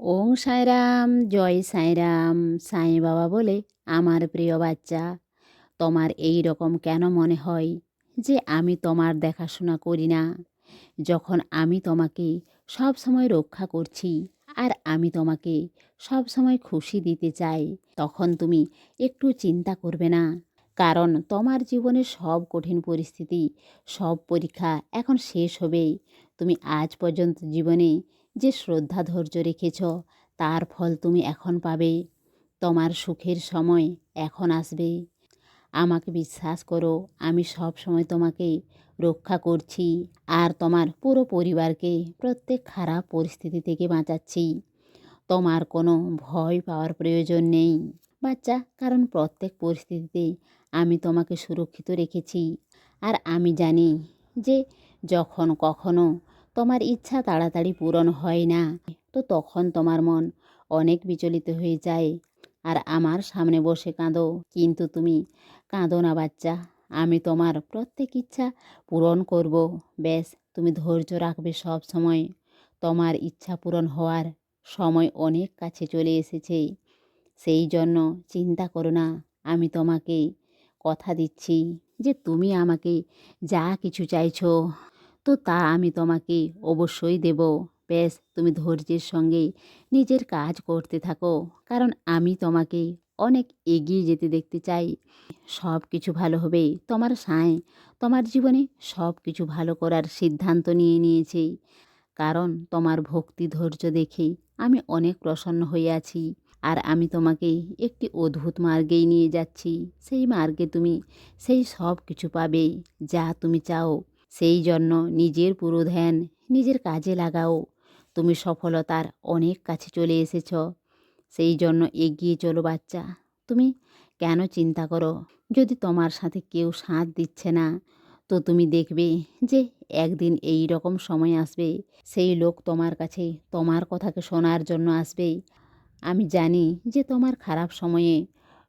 ওং সাঁইরাম, জয় সাঁইরাম, সাঁই বাবা বলে আমার প্রিয় বাচ্চা, তোমার এই রকম কেন মনে হয় যে আমি তোমার দেখাশোনা করি না? যখন আমি তোমাকে সব সময় রক্ষা করছি আর আমি তোমাকে সব সময় খুশি দিতে চাই, তখন তুমি একটু চিন্তা করবে না। কারণ তোমার জীবনের সব কঠিন পরিস্থিতি, সব পরীক্ষা এখন শেষ হবে তুমি আজ পর্যন্ত জীবনে যে শ্রদ্ধা ধৈর্য রেখেছ, তার ফল তুমি এখন পাবে। তোমার সুখের সময় এখন আসবে। আমাকে বিশ্বাস করো, আমি সব সময় তোমাকে রক্ষা করছি আর তোমার পুরো পরিবারকে প্রত্যেক খারাপ পরিস্থিতি থেকে বাঁচাচ্ছি। তোমার কোনো ভয় পাওয়ার প্রয়োজন নেই। বাচ্চা, কারণ প্রত্যেক পরিস্থিতিতে আমি তোমাকে সুরক্ষিত রেখেছি। আর আমি জানি যে যখন কখনো তোমার ইচ্ছা তাড়াতাড়ি পূরণ হয় না। তো তখন তোমার মন অনেক বিচলিত হয়ে যায় আর আমার সামনে বসে কাঁদো। কিন্তু তুমি, কাঁদো না বাচ্চা, আমি তোমার প্রত্যেক ইচ্ছা পূরণ করব। ব্যাস, তুমি ধৈর্য রাখবে সব সময়। তোমার ইচ্ছা পূরণ হওয়ার সময় অনেক কাছে চলে এসেছে। সেই জন্য চিন্তা করো না, আমি তোমাকে কথা দিচ্ছি যে তুমি আমাকে যা কিছু চাইছো তো তা আমি তোমাকে অবশ্যই দেব। ব্যাস, তুমি ধৈর্যের সঙ্গে নিজের কাজ করতে থাকো, কারণ আমি তোমাকে অনেক এগিয়ে যেতে দেখতে চাই। সব কিছু ভালো হবে, তোমার সায়, তোমার জীবনে সব কিছু ভালো করার সিদ্ধান্ত নিয়ে নিয়েছে। কারণ তোমার ভক্তি ধৈর্য দেখে আমি অনেক প্রসন্ন হয়ে আছি, আর আমি তোমাকে একটি অদ্ভুত মার্গেই নিয়ে যাচ্ছি। সেই মার্গে তুমি সেই সব কিছু পাবে যা তুমি চাও। সেই জন্য নিজের পুরো ধ্যান নিজের কাজে লাগাও। তুমি সফলতার অনেক কাছে চলে এসেছ। সেই জন্য এগিয়ে চলো বাচ্চা। তুমি কেন চিন্তা করো? যদি তোমার সাথে কেউ সাথ দিচ্ছে না, তো তুমি দেখবে যে একদিন এই রকম সময় আসবে। সেই লোক তোমার কাছে তোমার কথাকে শোনার জন্য আসবে। আমি জানি যে তোমার খারাপ সময়ে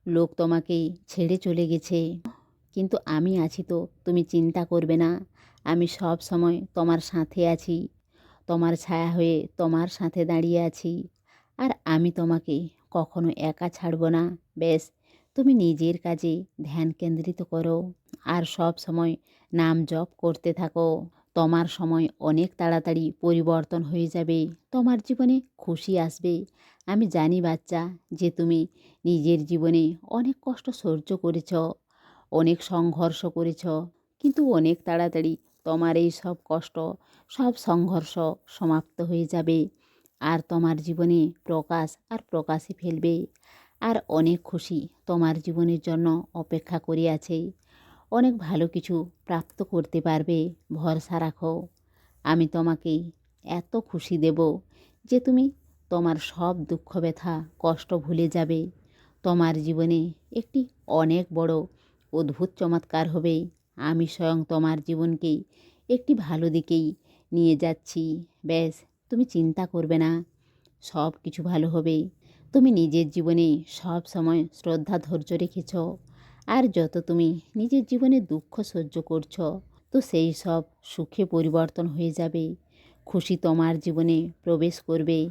লোক তোমাকে ছেড়ে চলে গেছে। কিন্তু আমি আছি তো, তুমি চিন্তা করবে না। আমি সব সময় তোমার সাথে আছি, তোমার ছায়া হয়ে তোমার সাথে দাঁড়িয়ে আছি। আর আমি তোমাকে কখনো একা ছাড়ব না। বেশ তুমি নিজের কাজে ধ্যান কেন্দ্রিত করো। আর সব সময় নাম জপ করতে থাকো। তোমার সময় অনেক তাড়াতাড়ি পরিবর্তন হয়ে যাবে। তোমার জীবনে খুশি আসবে। আমি জানি বাচ্চা, যে তুমি নিজের জীবনে অনেক কষ্ট সহ্য করেছ। অনেক সংঘর্ষ করেছ, কিন্তু অনেক তাড়াতাড়ি তোমার এই সব কষ্ট, সব সংঘর্ষ সমাপ্ত হয়ে যাবে। আর তোমার জীবনে প্রকাশ আর প্রকাশে ফেলবে। আর অনেক খুশি তোমার জীবনের জন্য অপেক্ষা করে আছে। অনেক ভালো কিছু প্রাপ্ত করতে পারবে, ভরসা রাখো। আমি তোমাকে এত খুশি দেব যে তুমি তোমার সব দুঃখ, ব্যথা, কষ্ট ভুলে যাবে। তোমার জীবনে একটি অনেক বড় অদ্ভুত চমৎকার হবে আমি স্বয়ং তোমার জীবনকেই একটি ভালো দিকেই নিয়ে যাচ্ছি। ব্যাস, তুমি চিন্তা করবে না। সব কিছু ভালো হবে। তুমি নিজের জীবনে সব সময় শ্রদ্ধা ধৈর্য রেখেছ। আর যত তুমি নিজের জীবনে দুঃখ সহ্য করছ, তো সেই সব সুখে পরিবর্তন হয়ে যাবে। খুশি তোমার জীবনে প্রবেশ করবে।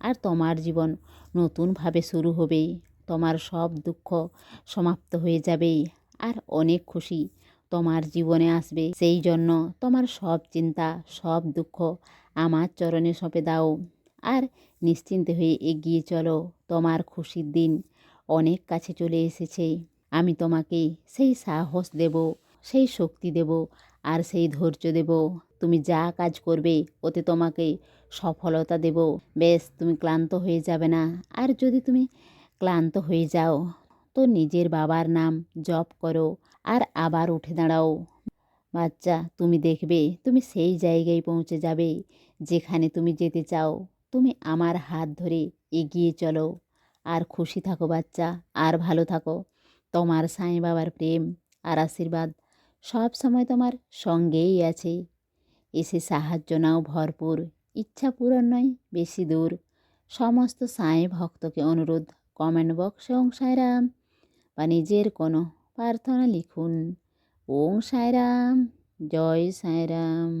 আর তোমার জীবন নতুনভাবে শুরু হবে। তোমার সব দুঃখ সমাপ্ত হয়ে যাবে। আর অনেক খুশি। তোমার জীবনে আসবে সেই জন্য তোমার সব চিন্তা, সব দুঃখ আমার চরণে সঁপে দাও। আর নিশ্চিন্তে হয়ে এগিয়ে চলো, তোমার খুশির দিন অনেক কাছে চলে এসেছে। আমি তোমাকে সেই সাহস দেব, সেই শক্তি দেব আর সেই ধৈর্য দেব। তুমি যা কাজ করবে, ওতে তোমাকে সফলতা দেব। বেশ, তুমি ক্লান্ত হয়ে যাবে না। আর যদি তুমি ক্লান্ত হয়ে যাও তো নিজের বাবার নাম জপ করো আর আবার উঠে দাঁড়াও। বাচ্চা, তুমি দেখবে, তুমি সেই জায়গায় পৌঁছে যাবে যেখানে তুমি যেতে চাও। তুমি আমার হাত ধরে এগিয়ে চলো। আর খুশি থাকো বাচ্চা, আর ভালো থাকো। তোমার সাঁই বাবার প্রেম আর আশীর্বাদ সব সময় তোমার সঙ্গেই আছে। এসে সাহায্য নাও ভরপুর, ইচ্ছা পূরণ নয়, বেশি দূর। সমস্ত সাঁই ভক্তকে অনুরোধ, কমেন্ট বক্সে ওং সাইরাম বা নিজের কোনো প্রার্থনা লিখুন। ওং সাইরাম জয় সাইরাম